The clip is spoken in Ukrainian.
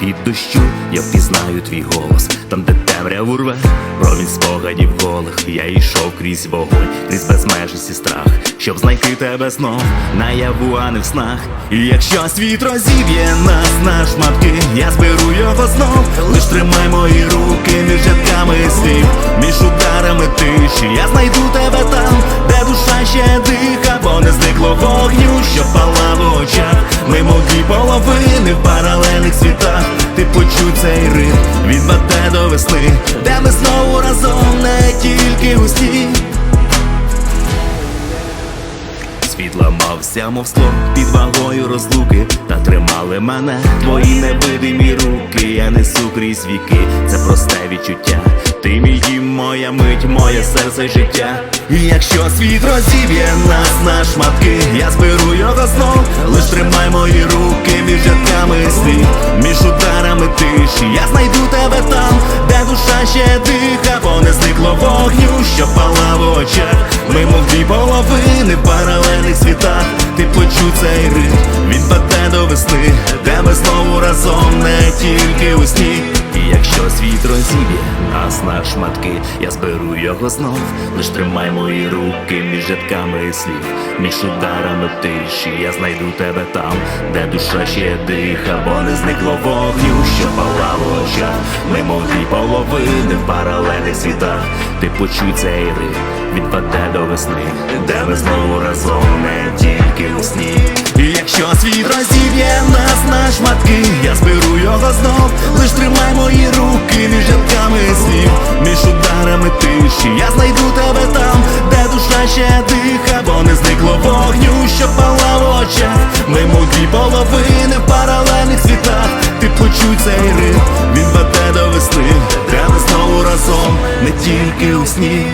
під дощу, я впізнаю твій голос, там, де темряву рве, промінь спогадів голих, я йшов крізь вогонь, крізь безмежність і страх, щоб знайти тебе знов. Наяву, а не в снах. І якщо світ розіб'є нас на шматки, я зберу його знов, лиш тримай мої руки між рядками слів, між ударами тиші, я знайду де ще диха, бо не зникло вогню, що пала в очах. Ми молоді половини в паралельних світах. Ти почуй цей ритм від ваде до весни, де ми знову разом, не тільки у сні. Світ ламався, мов скло під вагою розлуки, та тримали мене твої невидимі руки. Я несу крізь віки, моє серце життя. І якщо світ розіб'є нас на шматки, я зберу його знов, лиш тримай мої руки між рядками слів, між ударами тиші. Я знайду тебе там, де душа ще диха, бо не зникло вогню, що пала в очах. Ми мов дві половини паралельних світах. Ти почуй цей ритм, він веде до весни, де ми знову разом, не тільки у сні. І якщо світ розіб'є нас на шматки, я зберу його знов, лиш тримай мої руки між рядками слів, між ударами тиші, я знайду тебе там, де душа ще диха, бо не зникло вогню, що палав очах. Ми мов дві половини в паралельних світах. Ти почуй цей ритм, він веде до весни, де ми знову разом, не тільки у сні. І якщо світ розіб'є нас на шматки, я зберу його знов, лиш тримай мої руки між рядками слів, між ударами тиші. Я знайду тебе там, де душа ще диха, бо не зникло вогню, що пала в очах. Ми мов дві половини в паралельних світах. Ти почуй цей ритм, він веде до весни, ми знову разом, не тільки у сні.